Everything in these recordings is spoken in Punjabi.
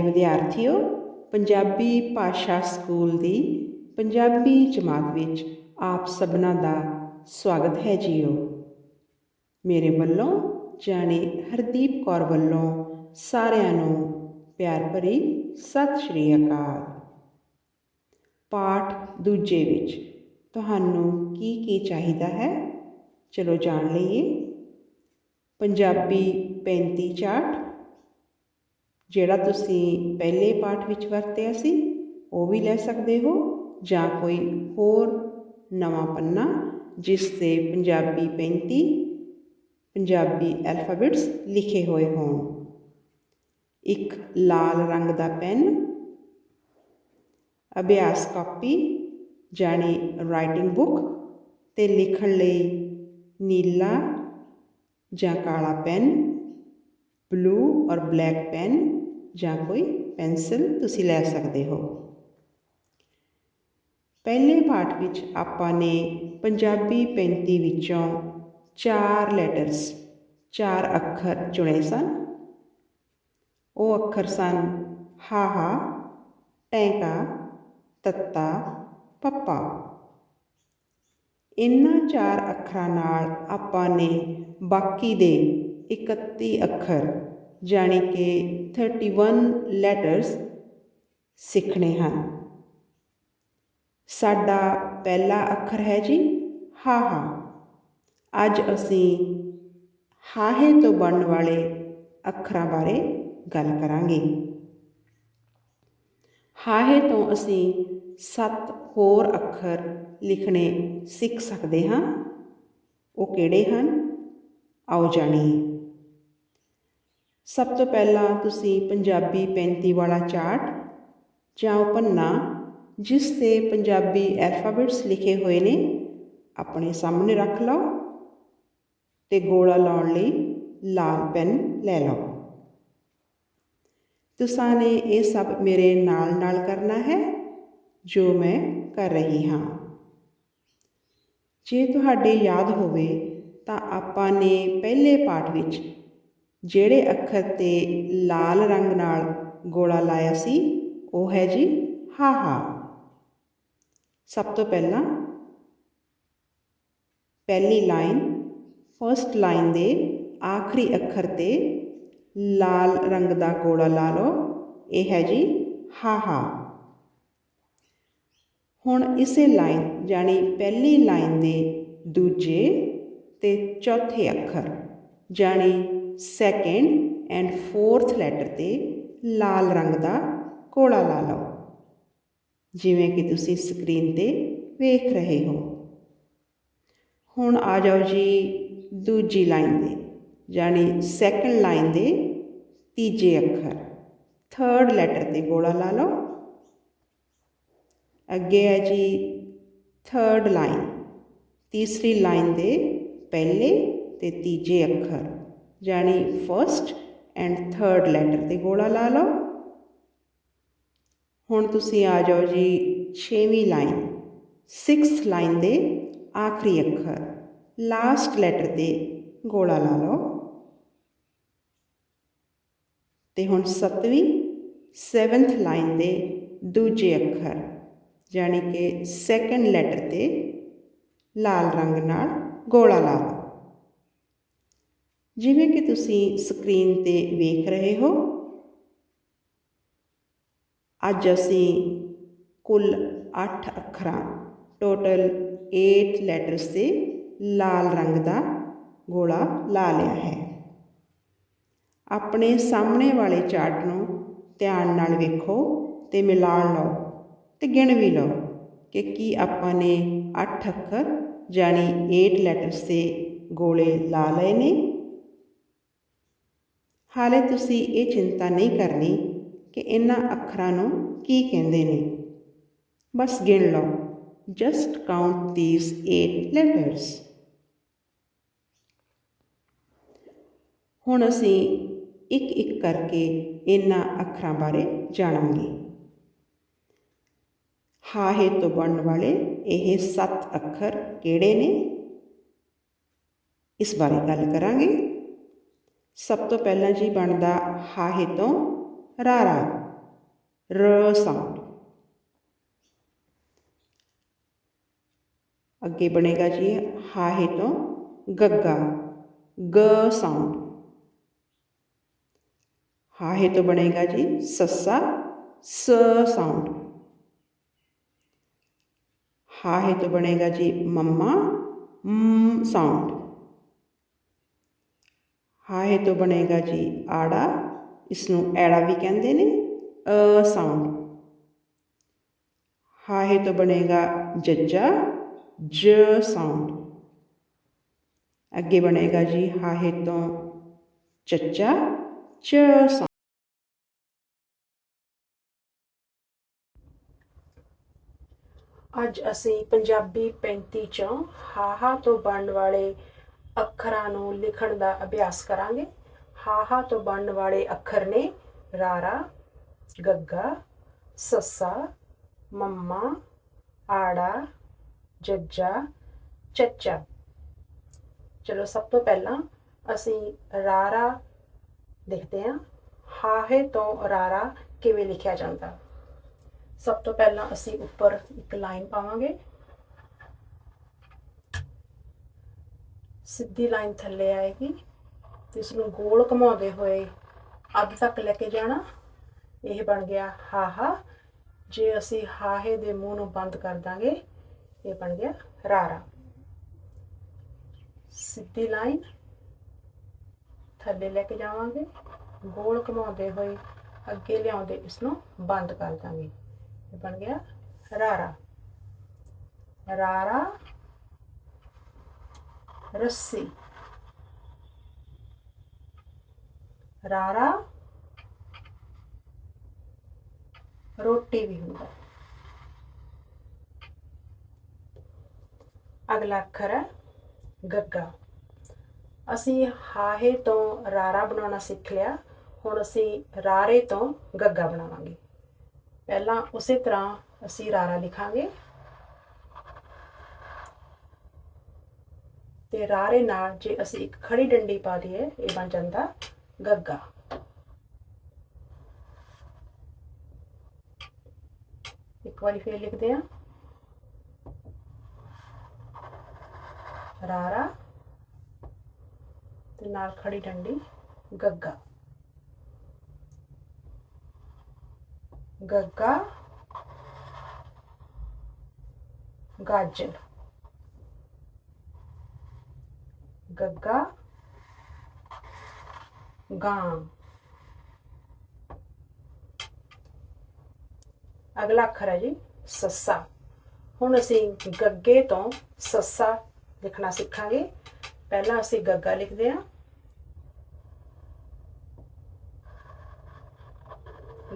ਵਿਦਿਆਰਥੀਓ, ਪੰਜਾਬੀ ਭਾਸ਼ਾ ਸਕੂਲ ਦੀ ਪੰਜਾਬੀ ਜਮਾਤ ਵਿੱਚ ਆਪ ਸਭਨਾਂ ਦਾ ਸਵਾਗਤ ਹੈ ਜੀਓ। ਮੇਰੇ ਵੱਲੋਂ ਜਾਣੀ ਹਰਦੀਪ ਕੌਰ ਵੱਲੋਂ ਸਾਰਿਆਂ ਨੂੰ ਪਿਆਰ ਭਰੀ ਸਤਿ ਸ਼੍ਰੀ ਅਕਾਲ। ਪਾਠ ਦੂਜੇ ਵਿੱਚ, ਤੁਹਾਨੂੰ ਕੀ ਕੀ ਚਾਹੀਦਾ ਹੈ? ਚਲੋ ਜਾਣ ਲਈਏ। ਪੰਜਾਬੀ 35 ਚਾਰਟ ਜਿਹੜਾ ਤੁਸੀਂ ਪਹਿਲੇ ਪਾਠ ਵਿੱਚ ਵਰਤਿਆ ਸੀ, ਉਹ ਵੀ ਲੈ ਸਕਦੇ ਹੋ ਜਾਂ ਕੋਈ ਹੋਰ ਨਵਾਂ ਪੰਨਾ ਜਿਸ ਤੇ ਪੰਜਾਬੀ 35 ਪੰਜਾਬੀ ਐਲਫਾਬੈਟਸ ਲਿਖੇ ਹੋਏ ਹੋਣ। ਇੱਕ ਲਾਲ ਰੰਗ ਦਾ ਪੈਨ, ਅਭਿਆਸ ਕਾਪੀ ਜਾਣੀ ਰਾਈਟਿੰਗ ਬੁੱਕ ਤੇ ਲਿਖਣ ਲਈ ਨੀਲਾ ਜਾਂ ਕਾਲਾ ਪੈਨ ਬਲੂ ਔਰ ਬਲੈਕ ਪੈਨ ਜਾਂ ਕੋਈ ਪੈਨਸਲ ਤੁਸੀਂ ਲੈ ਸਕਦੇ ਹੋ। ਪਹਿਲੇ ਪਾਠ ਵਿੱਚ ਆਪਾਂ ਨੇ ਪੰਜਾਬੀ 35 ਵਿੱਚੋਂ ਚਾਰ ਲੈਟਰਸ, ਚਾਰ ਅੱਖਰ ਚੁਣੇ ਸਨ। ਉਹ ਅੱਖਰ ਸਨ ਹਾ ਹਾ, ਟੈਂਕਾ, ਤੱਤਾ, ਪੱਪਾ। ਇਨ੍ਹਾਂ ਚਾਰ ਅੱਖਰਾਂ ਨਾਲ ਆਪਾਂ ਨੇ ਬਾਕੀ ਦੇ 31 ਅੱਖਰ ਜਾਣੀ ਕਿ 31 ਲੈਟਰਸ ਸਿੱਖਣੇ ਹਨ। ਸਾਡਾ ਪਹਿਲਾ ਅੱਖਰ ਹੈ ਜੀ, ਹਾ ਹਾ। ਅੱਜ ਅਸੀਂ ਹਾਹੇ ਤੋਂ ਬਣਨ ਵਾਲੇ ਅੱਖਰਾਂ ਬਾਰੇ ਗੱਲ ਕਰਾਂਗੇ। ਹਾਹੇ ਤੋਂ ਅਸੀਂ ਸੱਤ ਹੋਰ ਅੱਖਰ ਲਿਖਣੇ ਸਿੱਖ ਸਕਦੇ ਹਾਂ। ਉਹ ਕਿਹੜੇ ਹਨ? ਆਓ ਜਾਣੀਏ। ਸਭ ਤੋਂ ਪਹਿਲਾਂ ਤੁਸੀਂ ਪੰਜਾਬੀ 35 ਵਾਲਾ ਚਾਰਟ ਜਾਂ ਉਹ ਪੰਨਾ ਜਿਸ ਤੇ ਪੰਜਾਬੀ ਐਲਫਾਬੈਟਸ ਲਿਖੇ ਹੋਏ ਨੇ, ਆਪਣੇ ਸਾਹਮਣੇ ਰੱਖ ਲਓ ਤੇ ਗੋਲਾ ਲਾਉਣ ਲਈ ਲਾਲ ਪੈਨ ਲੈ ਲਓ। ਤੁਸਾਂ ਨੇ ਇਹ ਸਭ ਮੇਰੇ ਨਾਲ ਨਾਲ ਕਰਨਾ ਹੈ, ਜੋ ਮੈਂ ਕਰ ਰਹੀ ਹਾਂ। ਜੇ ਤੁਹਾਡੇ ਯਾਦ ਹੋਵੇ ਤਾਂ ਆਪਾਂ ਨੇ ਪਹਿਲੇ ਪਾਠ ਵਿੱਚ ਜਿਹੜੇ ਅੱਖਰ ਤੇ ਲਾਲ ਰੰਗ ਨਾਲ ਗੋਲਾ ਲਾਇਆ ਸੀ, ਉਹ ਹੈ ਜੀ ਹਾ ਹਾ ਸਭ ਤੋਂ ਪਹਿਲਾਂ ਪਹਿਲੀ ਲਾਈਨ ਫਰਸਟ ਲਾਈਨ ਦੇ ਆਖਰੀ ਅੱਖਰ ਤੇ ਲਾਲ ਰੰਗ ਦਾ ਗੋਲਾ ਲਾ ਲਓ, ਇਹ ਹੈ ਜੀ ਹਾ ਹਾ ਹੁਣ ਇਸੇ ਲਾਈਨ ਜਾਨੀ ਪਹਿਲੀ ਲਾਈਨ ਦੇ ਦੂਜੇ ਤੇ ਚੌਥੇ ਅੱਖਰ ਜਾਨੀ ਸੈਕਿੰਡ ਐਂਡ ਫੋਰਥ ਲੈਟਰ ਤੇ ਲਾਲ ਰੰਗ ਦਾ ਕੋੜਾ ਲਾ ਲਓ। ਜਿਵੇਂ ਕਿ ਤੁਸੀਂ ਸਕਰੀਨ ਤੇ ਵੇਖ ਰਹੇ ਹੋ। ਹੁਣ ਆ ਜਾਓ ਜੀ ਦੂਜੀ ਲਾਈਨ ਦੇ ਯਾਨੀ ਸੈਕੰਡ ਲਾਈਨ ਦੇ ਤੀਜੇ ਅੱਖਰ। ਥਰਡ ਲੈਟਰ ਤੇ ਗੋਲਾ ਲਾ ਲਓ। ਅੱਗੇ ਹੈ ਜੀ ਥਰਡ ਲਾਈਨ, ਤੀਸਰੀ ਲਾਈਨ ਦੇ ਪਹਿਲੇ ਤੇ ਤੀਜੇ ਅੱਖਰ। ਯਾਨੀ ਫਰਸਟ ਐਂਡ ਥਰਡ ਲੈਟਰ ਤੇ ਗੋਲਾ ਲਾ ਲਓ। ਹੁਣ ਤੁਸੀਂ ਆ ਜਾਓ ਜੀ 6ਵੀਂ ਲਾਈਨ 6th ਲਾਈਨ ਦੇ ਆਖਰੀ ਅੱਖਰ ਲਾਸਟ ਲੈਟਰ ਤੇ ਗੋਲਾ ਲਾ ਲਓ। ਤੇ ਹੁਣ 7ਵੀਂ 7th ਲਾਈਨ ਦੇ ਦੂਜੇ ਅੱਖਰ ਯਾਨੀ ਕਿ ਸੈਕੰਡ ਲੈਟਰ ਤੇ ਲਾਲ ਰੰਗ ਨਾਲ ਗੋਲਾ ਲਾ ਲਓ ਜਿਵੇਂ ਕਿ ਤੁਸੀਂ ਸਕਰੀਨ ਤੇ ਵੇਖ ਰਹੇ ਹੋ, ਅੱਜ ਅਸੀਂ ਕੁੱਲ 8 ਅੱਖਰਾਂ ਟੋਟਲ 8 ਲੈਟਰਸ ਤੇ ਲਾਲ ਰੰਗ ਦਾ ਗੋਲਾ ਲਾ ਲਿਆ ਹੈ। ਆਪਣੇ ਸਾਹਮਣੇ ਵਾਲੇ ਚਾਰਟ ਨੂੰ ਧਿਆਨ ਨਾਲ ਵੇਖੋ ਤੇ ਮਿਲਾ ਲਓ ਤੇ ਗਿਣ ਵੀ ਲਓ ਕਿ ਕੀ ਆਪਾਂ ਨੇ 8 ਅੱਖਰ ਜਾਨੀ 8 ਲੈਟਰਸ ਤੇ ਗੋਲੇ ਲਾ ਲਏ ਨੇ। ਹਾਲੇ ਤੁਸੀਂ ਇਹ ਚਿੰਤਾ ਨਹੀਂ ਕਰਨੀ ਕਿ ਇਹਨਾਂ ਅੱਖਰਾਂ ਨੂੰ ਕੀ ਕਹਿੰਦੇ ਨੇ। ਬਸ ਗਿਣ ਲਓ। ਜਸਟ ਕਾਊਂਟ ਥੀਸ 8 ਲੈਟਰਸ ਹੁਣ ਅਸੀਂ ਇੱਕ ਇੱਕ ਕਰਕੇ ਇਹਨਾਂ ਅੱਖਰਾਂ ਬਾਰੇ ਜਾਣਾਂਗੇ। ਹਾਹੇ ਤੋਂ ਬਣਨ ਵਾਲੇ ਇਹ ਸੱਤ ਅੱਖਰ ਕਿਹੜੇ ਨੇ? ਇਸ ਬਾਰੇ ਗੱਲ ਕਰਾਂਗੇ। ਸਭ ਤੋਂ ਪਹਿਲਾਂ ਜੀ ਬਣਦਾ ਹਾਹੇ ਤੋਂ ਰਾਰਾ, ਰ ਸਾਊਂਡ ਅੱਗੇ ਬਣੇਗਾ ਜੀ ਹਾਹੇ ਤੋਂ ਗੱਗਾ, ਗ ਸਾਊਂਡ ਹਾਹੇ ਤੋਂ ਬਣੇਗਾ ਜੀ ਸੱਸਾ, ਸ ਸਾਊਂਡ ਹਾਹੇ ਤੋਂ ਬਣੇਗਾ ਜੀ ਮੰਮਾ, ਮ ਸਾਊਂਡ ਹਾਹੇ ਤੋਂ ਬਣੇਗਾ ਜੀ ਆੜਾ ਇਸ ਨੂੰ ਐੜਾ ਵੀ ਕਹਿੰਦੇ ਨੇ ਅ ਸਾਊਂਡ ਹਾਹੇ ਤੋਂ ਬਣੇਗਾ ਜੱਜਾ, ਜ ਸਾਊਂਡ ਅੱਗੇ ਬਣੇਗਾ ਜੀ ਹਾਹੇ ਤੋਂ ਚੱਚਾ, ਚ ਸਾਊਂਡ ਅੱਜ ਅਸੀਂ ਪੰਜਾਬੀ 35 ਚੋਂ ਹਾਹਾ ਤੋਂ ਬਣਨ ਵਾਲੇ ਅੱਖਰਾਂ ਨੂੰ ਲਿਖਣ ਦਾ ਅਭਿਆਸ ਕਰਾਂਗੇ। ਹਾਹਾ ਤੋਂ ਬਣਨ ਵਾਲੇ ਅੱਖਰ ਨੇ ਰਾਰਾ, ਗੱਗਾ, ਸੱਸਾ, ਮੰਮਾ, ਆੜਾ, ਜੱਜਾ, ਚੱਚਾ। ਚਲੋ ਸਭ ਤੋਂ ਪਹਿਲਾਂ ਅਸੀਂ ਰਾਰਾ ਲਿਖਦੇ ਹਾਂ। ਹਾਹੇ ਤੋਂ ਰਾਰਾ ਕਿਵੇਂ ਲਿਖਿਆ ਜਾਂਦਾ। ਸਭ ਤੋਂ ਪਹਿਲਾਂ ਅਸੀਂ ਉੱਪਰ ਇੱਕ ਲਾਈਨ ਪਾਵਾਂਗੇ। ਸਿੱਧੀ ਲਾਈਨ ਥੱਲੇ ਆਏਗੀ ਤੇ ਇਸ ਨੂੰ ਗੋਲ ਘੁਮਾਉਂਦੇ ਹੋਏ ਅੱਧ ਤੱਕ ਲੈ ਕੇ ਜਾਣਾ। ਇਹ ਬਣ ਗਿਆ ਹਾਹਾ। ਜੇ ਅਸੀਂ ਹਾਹੇ ਦੇ ਮੂੰਹ ਨੂੰ ਬੰਦ ਕਰ ਦਾਂਗੇ, ਇਹ ਬਣ ਗਿਆ ਰਾਰਾ। ਸਿੱਧੀ ਲਾਈਨ ਥੱਲੇ ਲੈ ਕੇ ਜਾਵਾਂਗੇ। ਗੋਲ ਘੁਮਾਉਂਦੇ ਹੋਏ ਅੱਗੇ ਲਿਆਉਂਦੇ ਇਸ ਨੂੰ ਬੰਦ ਕਰ ਦਾਂਗੇ। ਇਹ ਬਣ ਗਿਆ ਰਾਰਾ। ਰਾਰਾ ਰੱਸੀ। ਰਾਰਾ। ਰੋਟੀ ਵੀ ਹੁੰਦਾ। ਅਗਲਾ ਅੱਖਰ ਹੈ ਗੱਗਾ। ਅਸੀਂ ਹਾਹੇ ਤੋਂ ਰਾਰਾ ਬਣਾਉਣਾ ਸਿੱਖ ਲਿਆ। ਹੁਣ ਅਸੀਂ ਰਾਰੇ ਤੋਂ ਗੱਗਾ ਬਣਾਵਾਂਗੇ। ਪਹਿਲਾਂ ਉਸੇ ਤਰ੍ਹਾਂ ਅਸੀਂ ਰਾਰਾ ਲਿਖਾਂਗੇ। ਤੇ ਰਾਰੇ ਨਾਲ ਜੇ ਅਸੀਂ ਇੱਕ ਖੜੀ ਡੰਡੀ ਪਾ ਦਈਏ ਇਹ ਬਣ ਜਾਂਦਾ ਗੱਗਾ। ਇੱਕ ਵਾਰੀ ਫੇਰ ਲਿਖਦੇ ਹਾਂ। ਰਾਰਾ ਤੇ ਨਾਲ ਖੜੀ ਡੰਡੀ, ਗੱਗਾ। ਗੱਗਾ, ਗਾਜਰ। ਗੱਗਾ ਗਾਂ ਅਗਲਾ ਅੱਖਰ ਹੈ ਜੀ ਸੱਸਾ ਹੁਣ ਅਸੀਂ ਗੱਗੇ ਤੋਂ ਸੱਸਾ ਲਿਖਣਾ ਸਿੱਖਾਂਗੇ ਪਹਿਲਾਂ ਅਸੀਂ ਗੱਗਾ ਲਿਖਦੇ ਹਾਂ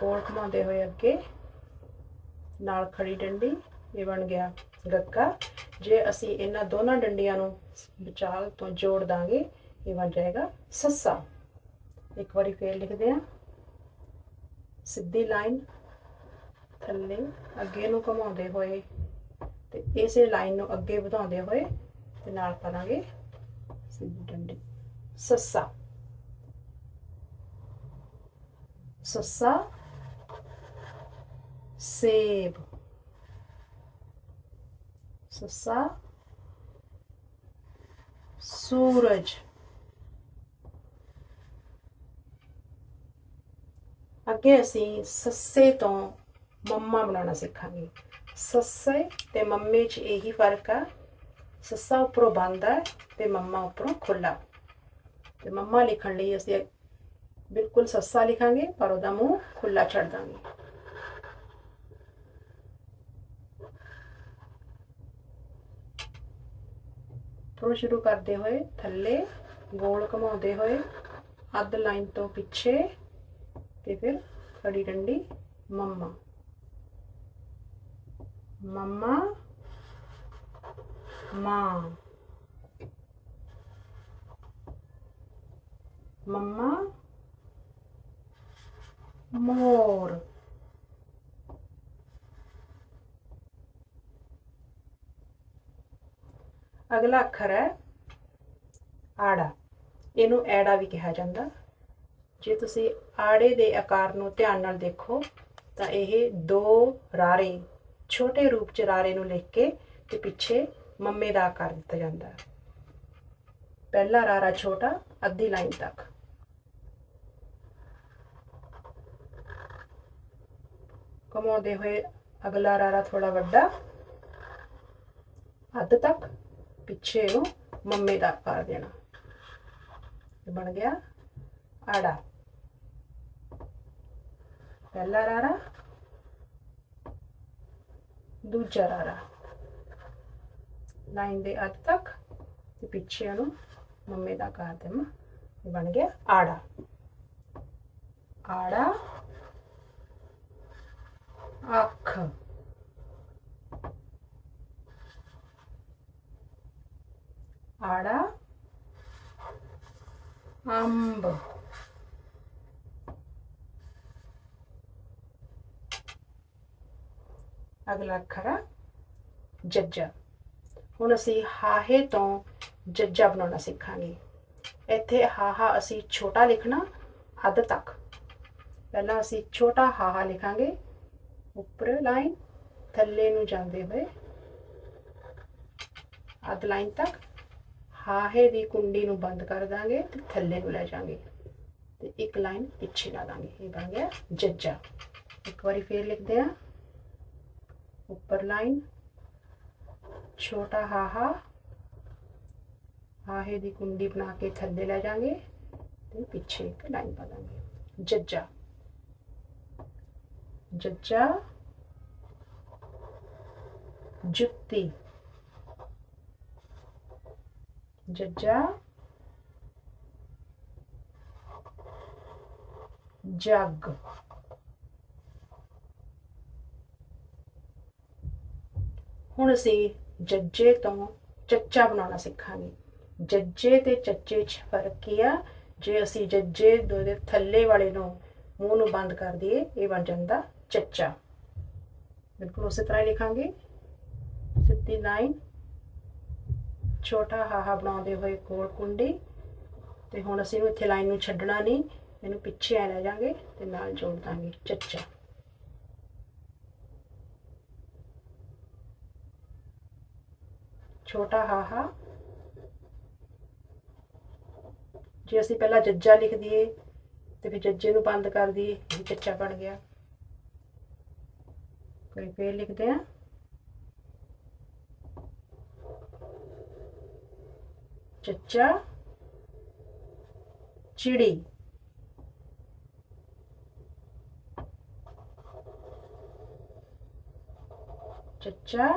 ਗੋਲ ਘੁਮਾਉਂਦੇ ਹੋਏ ਅੱਗੇ ਨਾਲ ਖੜੀ ਡੰਡੀ ਇਹ ਬਣ ਗਿਆ ਗੱਗਾ ਜੇ ਅਸੀਂ ਇਹਨਾਂ ਦੋਨਾਂ ਡੰਡੀਆਂ ਨੂੰ ਵਿਚਾਲ ਤੋਂ ਜੋੜ ਦਾਂਗੇ, ਇਹ ਬਣ ਜਾਏਗਾ ਸੱਸਾ। ਇੱਕ ਵਾਰੀ ਫੇਰ ਲਿਖਦੇ ਹਾਂ। ਸਿੱਧੀ ਲਾਈਨ ਥੱਲੇ ਅੱਗੇ ਨੂੰ ਘੁਮਾਉਂਦੇ ਹੋਏ ਤੇ ਇਸੇ ਲਾਈਨ ਨੂੰ ਅੱਗੇ ਵਧਾਉਂਦੇ ਹੋਏ ਤੇ ਨਾਲ ਪਾਵਾਂਗੇ ਸਿੱਧੀ ਡੰਡੀ। ਸੱਸਾ। ਸੱਸਾ ਸੇਬ। ਸੱਸਾ ਸੂਰਜ ਅੱਗੇ ਅਸੀਂ ਸੱਸੇ ਤੋਂ ਮੰਮਾ ਬਣਾਉਣਾ ਸਿੱਖਾਂਗੇ। ਸੱਸੇ ਤੇ ਮੰਮੇ 'ਚ ਇਹੀ ਫ਼ਰਕ ਆ। ਸੱਸਾ ਉੱਪਰੋਂ ਬੰਦ ਹੈ ਤੇ ਮੰਮਾ ਉੱਪਰੋਂ ਖੁੱਲਾ ਤੇ ਮੰਮਾ ਲਿਖਣ ਲਈ ਅਸੀਂ ਬਿਲਕੁਲ ਸੱਸਾ ਲਿਖਾਂਗੇ, ਪਰ ਉਹਦਾ ਮੂੰਹ ਖੁੱਲਾ ਛੱਡ ਦਾਂਗੇ। ਤੋਂ ਸ਼ੁਰੂ ਕਰਦੇ ਹੋਏ, ਥੱਲੇ ਗੋਲ ਘੁਮਾਉਂਦੇ ਹੋਏ, ਅੱਧ ਲਾਈਨ ਤੋਂ ਪਿੱਛੇ ਤੇ ਫਿਰ ਖੜੀ ਡੰਡੀ ਮੰਮਾ। ਮੰਮਾ, ਮਾਂ। ਮੰਮਾ, ਮੋਰ। ਅਗਲਾ ਅੱਖਰ ਹੈ ਆੜਾ। ਇਹਨੂੰ ਐੜਾ ਵੀ ਕਿਹਾ ਜਾਂਦਾ। ਜੇ ਤੁਸੀਂ ਆੜੇ ਦੇ ਆਕਾਰ ਨੂੰ ਧਿਆਨ ਨਾਲ ਦੇਖੋ, ਤਾਂ ਇਹ ਦੋ ਰਾਰੇ, ਛੋਟੇ ਰੂਪ ਚ ਰਾਰੇ ਨੂੰ ਲਿਖ ਕੇ ਤੇ ਪਿੱਛੇ ਮੰਮੇ ਦਾ ਆਕਾਰ ਦਿੱਤਾ ਜਾਂਦਾ ਪਹਿਲਾ ਰਾਰਾ ਛੋਟਾ, ਅੱਧੀ ਲਾਈਨ ਤੱਕ। ਕਮਾਉਂਦੇ ਹੋਏ ਅਗਲਾ ਰਾਰਾ ਥੋੜਾ ਵੱਡਾ, ਅੱਧ ਤੱਕ। ਪਿੱਛੇ ਨੂੰ ਮੰਮੇ ਦਾ ਆਕਾਰ ਦੇਣਾ। ਇਹ ਬਣ ਗਿਆ ਆੜਾ। ਪਹਿਲਾ ਰਾਰਾ ਦੂਜਾ ਰਾਰਾ ਲਾਈਨ ਦੇ ਅੱਧ ਤੱਕ ਤੇ ਪਿੱਛੇ ਨੂੰ ਮੰਮੇ ਦਾ ਆਕਾਰ ਦੇਣਾ ਇਹ ਬਣ ਗਿਆ ਆੜਾ। ਆੜਾ, ਅੱਖ। ਆੜਾ ਅੰਬ ਅਗਲਾ ਅੱਖਰ ਆ ਜੱਜਾ ਹੁਣ ਅਸੀਂ ਹਾਹੇ ਤੋਂ ਜੱਜਾ ਬਣਾਉਣਾ ਸਿੱਖਾਂਗੇ ਇੱਥੇ ਹਾਹਾ ਅਸੀਂ ਛੋਟਾ ਲਿਖਣਾ ਅੱਧ ਤੱਕ ਪਹਿਲਾਂ ਅਸੀਂ ਛੋਟਾ ਹਾਹਾ ਲਿਖਾਂਗੇ ਉੱਪਰ ਲਾਈਨ ਥੱਲੇ ਨੂੰ ਜਾਂਦੇ ਹੋਏ ਅੱਧ ਲਾਈਨ ਤੱਕ ਹਾਹੇ ਦੀ ਕੁੰਡੀ ਨੂੰ ਬੰਦ ਕਰ ਦਾਂਗੇ ਤੇ ਥੱਲੇ ਨੂੰ ਲੈ ਜਾਾਂਗੇ। ਤੇ ਇੱਕ ਲਾਈਨ ਪਿੱਛੇ ਲਾ ਦਾਂਗੇ। ਇਹ ਬਣ ਗਿਆ ਜੱਜਾ। ਇੱਕ ਵਾਰੀ ਫੇਰ ਲਿਖਦੇ ਆ ਉੱਪਰ ਲਾਈਨ। ਛੋਟਾ ਹਾਹਾ। ਹਾਹੇ ਦੀ ਕੁੰਡੀ ਬਣਾ ਕੇ ਥੱਲੇ ਲੈ ਜਾਾਂਗੇ ਤੇ ਪਿੱਛੇ ਇੱਕ ਲਾਈਨ ਪਾ ਦਾਂਗੇ। ਜੱਜਾ। ਜੱਜਾ। ਜੁੱਤੀ। ਜੱਜਾ ਜੱਗ ਹੁਣ ਅਸੀਂ ਜੱਜੇ ਤੋਂ ਚੱਚਾ ਬਣਾਉਣਾ ਸਿੱਖਾਂਗੇ ਜੱਜੇ ਤੇ ਚੱਚੇ 'ਚ ਫ਼ਰਕ ਕੀ ਆ ਜੇ ਅਸੀਂ ਜੱਜੇ ਦੇ ਥੱਲੇ ਵਾਲੇ ਨੂੰ ਮੂੰਹ ਨੂੰ ਬੰਦ ਕਰ ਦਈਏ ਇਹ ਬਣ ਜਾਂਦਾ ਚੱਚਾ ਬਿਲਕੁਲ ਉਸੇ ਤਰ੍ਹਾਂ ਹੀ ਲਿਖਾਂਗੇ ਸਿੱਧੀ ਲਾਈਨ ਛੋਟਾ ਹਾਹਾ ਬਣਾਉਂਦੇ ਹੋਏ ਕੋਲ ਕੁੰਡੀ। ਤੇ ਹੁਣ ਅਸੀਂ ਇੱਥੇ ਲਾਈਨ ਨੂੰ ਛੱਡਣਾ ਨਹੀਂ। ਇਹਨੂੰ ਪਿੱਛੇ ਆ ਲੈ ਜਾਾਂਗੇ ਤੇ ਨਾਲ ਜੋੜ ਦਾਂਗੇ। ਚੱਚਾ। ਛੋਟਾ ਹਾਹਾ। ਜੇ ਅਸੀਂ ਪਹਿਲਾਂ ਜੱਜਾ ਲਿਖ ਦਈਏ ਤੇ ਫਿਰ ਜੱਜੇ ਨੂੰ ਬੰਦ ਕਰ ਦਈਏ, ਇਹ ਚੱਚਾ ਬਣ ਗਿਆ। ਕੋਈ ਫੇਰ ਲਿਖਦੇ ਆ। ਚੱਚਾ, ਚਿੜੀ। ਚੱਚਾ,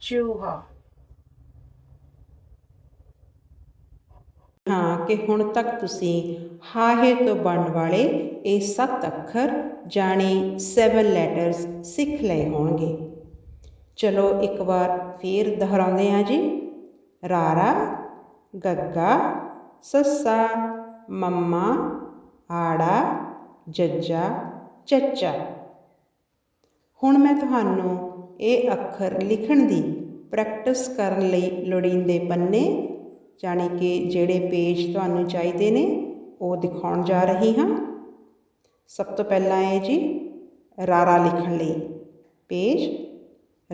ਚੂਹਾ। ਹਾਂ, ਕਿ ਹੁਣ ਤੱਕ ਤੁਸੀਂ ਹਾਹੇ ਤੋਂ ਬਣਨ ਵਾਲੇ ਇਹ ਸੱਤ ਅੱਖਰ ਜਾਣੀ 7 ਲੈਟਰਸ ਸਿੱਖ ਲਏ ਹੋਣਗੇ। ਚਲੋ ਇੱਕ ਵਾਰ ਫੇਰ ਦੁਹਰਾਉਂਦੇ ਹਾਂ ਜੀ। ਰਾਰਾ, ਗੱਗਾ, ਸੱਸਾ, ਮੰਮਾ, ਆੜਾ, ਜੱਜਾ, ਚੱਚਾ। ਹੁਣ ਮੈਂ ਤੁਹਾਨੂੰ ਇਹ ਅੱਖਰ ਲਿਖਣ ਦੀ ਪ੍ਰੈਕਟਿਸ ਕਰਨ ਲਈ ਲੋੜੀਂਦੇ ਪੰਨੇ, ਜਾਣੀ ਕਿ ਜਿਹੜੇ ਪੇਜ ਤੁਹਾਨੂੰ ਚਾਹੀਦੇ ਨੇ, ਉਹ ਦਿਖਾਉਣ ਜਾ ਰਹੀ ਹਾਂ। ਸਭ ਤੋਂ ਪਹਿਲਾਂ ਹੈ ਜੀ, ਰਾਰਾ ਲਿਖਣ ਲਈ। ਪੇਜ,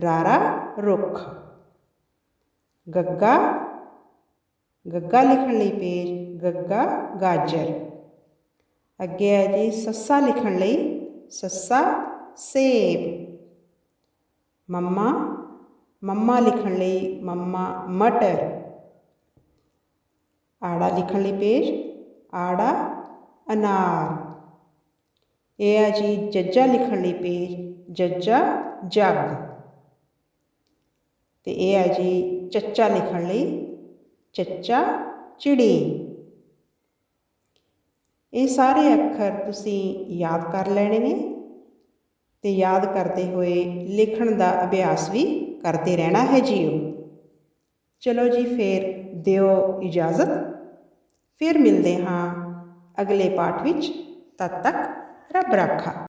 ਰਾਰਾ ਰੁੱਖ। ਗੱਗਾ ਗੱਗਾ ਲਿਖਣ ਲਈ ਪੇਜ, ਗੱਗਾ ਗਾਜਰ। ਅੱਗੇ ਹੈ ਜੀ, ਸੱਸਾ ਲਿਖਣ ਲਈ, ਸੱਸਾ ਸੇਬ। ਮੰਮਾ ਮੰਮਾ ਲਿਖਣ ਲਈ, ਮੰਮਾ ਮਟਰ। ਆੜਾ ਲਿਖਣ ਲਈ ਪੇਜ, ਆੜਾ ਅਨਾਰ। ਇਹ ਆ ਜੀ, ਜੱਜਾ ਲਿਖਣ ਲਈ ਪੇਜ, ਜੱਜਾ ਜੱਗ। ਅਤੇ ਇਹ ਹੈ ਜੀ ਚੱਚਾ ਲਿਖਣ ਲਈ, ਚੱਚਾ ਚਿੜੀ। ਇਹ ਸਾਰੇ ਅੱਖਰ ਤੁਸੀਂ ਯਾਦ ਕਰ ਲੈਣੇ ਨੇ ਤੇ ਯਾਦ ਕਰਦੇ ਹੋਏ ਲਿਖਣ ਦਾ ਅਭਿਆਸ ਵੀ ਕਰਦੇ ਰਹਿਣਾ ਹੈ ਜੀਓ। ਚਲੋ ਜੀ ਫੇਰ ਦਿਓ ਇਜਾਜ਼ਤ। ਫਿਰ ਮਿਲਦੇ ਹਾਂ ਅਗਲੇ ਪਾਠ ਵਿੱਚ। ਤਦ ਤੱਕ ਰੱਬ ਰਾਖਾ।